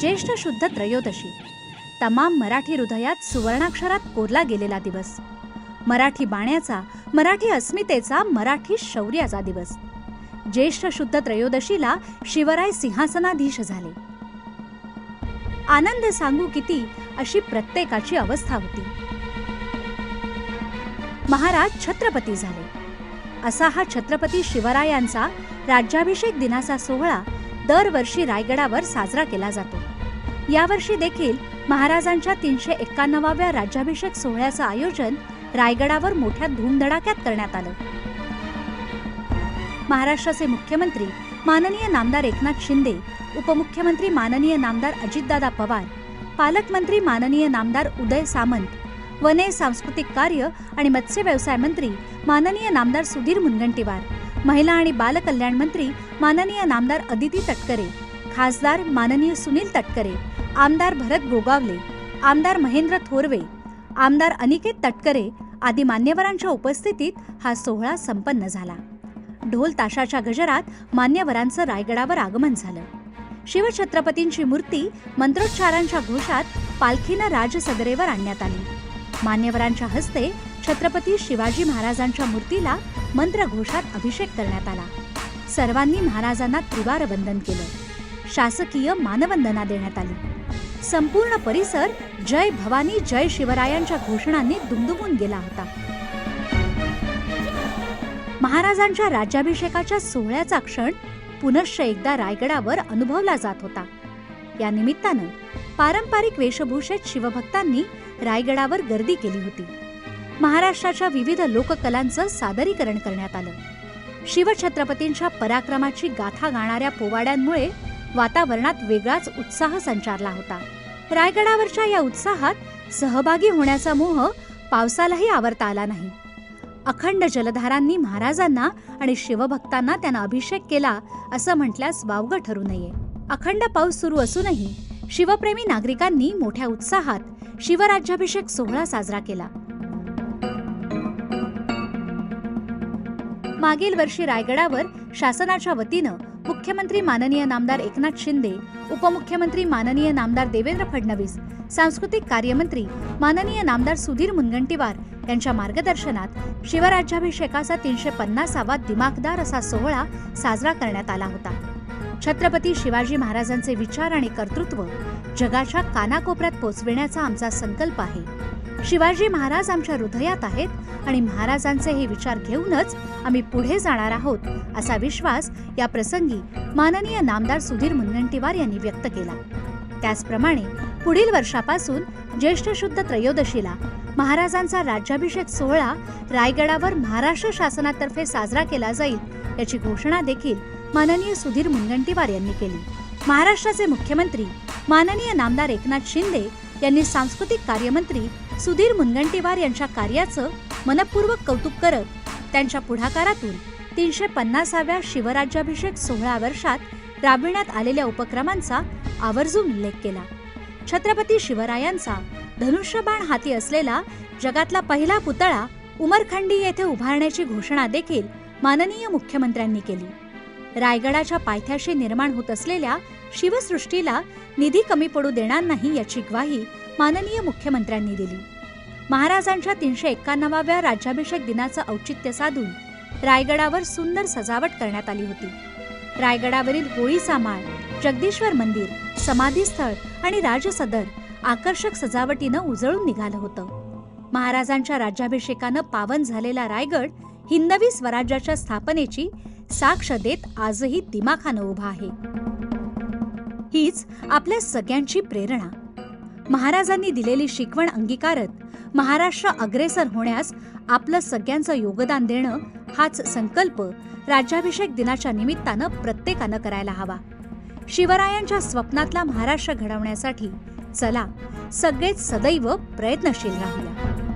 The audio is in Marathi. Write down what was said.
ज्येष्ठ शुद्ध त्रयोदशी. तमाम मराठी हृदयात सुवर्णाक्षरात कोरला गेलेला दिवस. मराठी बाण्याचा मराठी अस्मितेचा मराठी शौर्याचा दिवस. ज्येष्ठ शुद्ध त्रयोदशीला शिवराय सिंहासनाधीश झाले. आनंद सांगू किती अशी प्रत्येकाची अवस्था होती. महाराज छत्रपती झाले. असा हा छत्रपती शिवरायांचा राज्याभिषेक दिनाचा सोहळा दरवर्षी रायगडावर साजरा केला जातो. यावर्षी देखील महाराजांच्या तीनशे एक्कावन्नाव्या राज्याभिषेक सोहळ्याचं आयोजन रायगडावर मोठ्या धूमधडाक्यात करण्यात आलं. महाराष्ट्राचे मुख्यमंत्री माननीय नामदार एकनाथ शिंदे उपमुख्यमंत्री माननीय नामदार अजितदादा पवार पालकमंत्री माननीय नामदार उदय सामंत वने सांस्कृतिक कार्य आणि मत्स्य व्यवसाय मंत्री माननीय नामदार सुधीर मुनगंटीवार महिला आणि बालकल्याण मंत्री माननीय नामदार अदिती तटकरे खासदार माननीय सुनील तटकरे आमदार भरत गोगावले आमदार महेंद्र थोरवे आमदार अनिकेत तटकरे आदी मान्यवरांच्या उपस्थितीत हा सोहळा संपन्न झाला. ढोल ताशाच्या गजरात मान्यवरांचं रायगडावर आगमन झालं. शिवछत्रपतींची मूर्ती मंत्रोच्चारांच्या घोषात पालखीनं राजसदरेवर आणण्यात आली. मान्यवरांच्या हस्ते छत्रपती शिवाजी महाराजांच्या मूर्तीला मंत्रघोषात अभिषेक करण्यात आला. सर्वांनी महाराजांना त्रिवार वंदन केलं. शासकीय मानवंदना देण्यात आली. संपूर्ण परिसर जय भवानी जय शिवरायांच्या घोषणांनी दुमदुमून गेला होता. महाराजांच्या राज्याभिषेकाच्या सोहळ्याचा क्षण पुनश्च एकदा रायगडावर अनुभवला जात होता. या निमित्तानं पारंपरिक वेशभूषेत शिवभक्तांनी रायगडावर गर्दी केली होती. महाराष्ट्राच्या विविध लोककलांचं सादरीकरण करण्यात आलं. शिवछत्रपतींच्या पराक्रमाची गाथा गाणाऱ्या पोवाड्यांमुळे वातावरणात वेगळाच उत्साह संचारला होता. रायगडावरच्या या उत्साहात सहभागी होण्याचा मोह पावसालाही आवरता आला नाही. अखंड जलधारांनी महाराजांना आणि शिवभक्तांना त्यांना अभिषेक केला असं म्हटल्यास वावगं ठरू नये. अखंड पाऊस सुरू असूनही शिवप्रेमी नागरिकांनी मोठ्या उत्साहात शिवराज्याभिषेक सोहळा साजरा केला. मागील वर्षी रायगडावर शासनाच्या वतीनं मुख्यमंत्री माननीय नामदार एकनाथ शिंदे उपमुख्यमंत्री माननीय नामदार देवेंद्र फडणवीस सांस्कृतिक कार्यमंत्री माननीय नामदार सुधीर मुनगंटीवार यांच्या मार्गदर्शनात शिवराज्याभिषेकाचा तीनशे पन्नासावा दिमाखदार असा सोहळा साजरा करण्यात आला होता. छत्रपती शिवाजी महाराजांचे विचार आणि कर्तृत्व जगाच्या कानाकोपऱ्यात पोचविण्याचा आमचा संकल्प आहे. शिवाजी महाराज आमच्या हृदयात आहेत आणि महाराजांचे हे विचार घेऊनच आम्ही पुढे जाणार आहोत असा विश्वास या प्रसंगी माननीय नामदार सुधीर मुनगंटीवार यांनी व्यक्त केला. त्याचप्रमाणे पुढील वर्षापासून ज्येष्ठ शुद्ध त्रयोदशीला महाराजांचा राज्याभिषेक सोहळा रायगडावर महाराष्ट्र शासनातर्फे साजरा केला जाईल याची घोषणा देखील माननीय सुधीर मुनगंटीवार यांनी केली. महाराष्ट्राचे मुख्यमंत्री माननीय नामदार एकनाथ शिंदे यांनी सांस्कृतिक कार्यमंत्री सुधीर मुनगंटीवार यांच्या कार्याचं मनपूर्वक कौतुक करत त्यांच्या पुढाकारातून तीनशे पन्नासाव्या शिवराज्याभिषेक सोहळा वर्षात राबविण्यात आलेल्या उपक्रमांचा आवर्जून उल्लेख केला. छत्रपती शिवरायांचा धनुष्यबाण हाती असलेला जगातला पहिला पुतळा उमरखंडी येथे उभारण्याची घोषणा देखील माननीय मुख्यमंत्र्यांनी केली. रायगडाच्या पायथ्याशी निर्माण होत असलेल्या शिवसृष्टीला निधी कमी पडू देणार नाही याची ग्वाही माननीय मुख्यमंत्र्यांनी दिली. महाराजांच्या तीनशे एक्कावन्नाव्या राज्याभिषेक दिनाचं औचित्य साधून रायगडावर सुंदर सजावट करण्यात आली होती. रायगडावरील होळीचा माळ जगदीश्वर मंदिर समाधीस्थळ आणि राजसदर आकर्षक सजावटीनं उजळून निघालं होतं. महाराजांच्या राज्याभिषेकानं पावन झालेला रायगड हिंदवी स्वराज्याच्या स्थापनेची साक्ष देत आजही दिमाखानं उभा आहे. हीच आपल्या सगळ्यांची प्रेरणा. महाराजांनी दिलेली शिकवण अंगीकारत महाराष्ट्र अग्रेसर होण्यास आपलं सगळ्यांचं योगदान देणं हाच संकल्प राज्याभिषेक दिनाच्या निमित्तानं प्रत्येकानं करायला हवा. शिवरायांच्या स्वप्नातला महाराष्ट्र घडवण्यासाठी चला सगळेच सदैव प्रयत्नशील राहूया.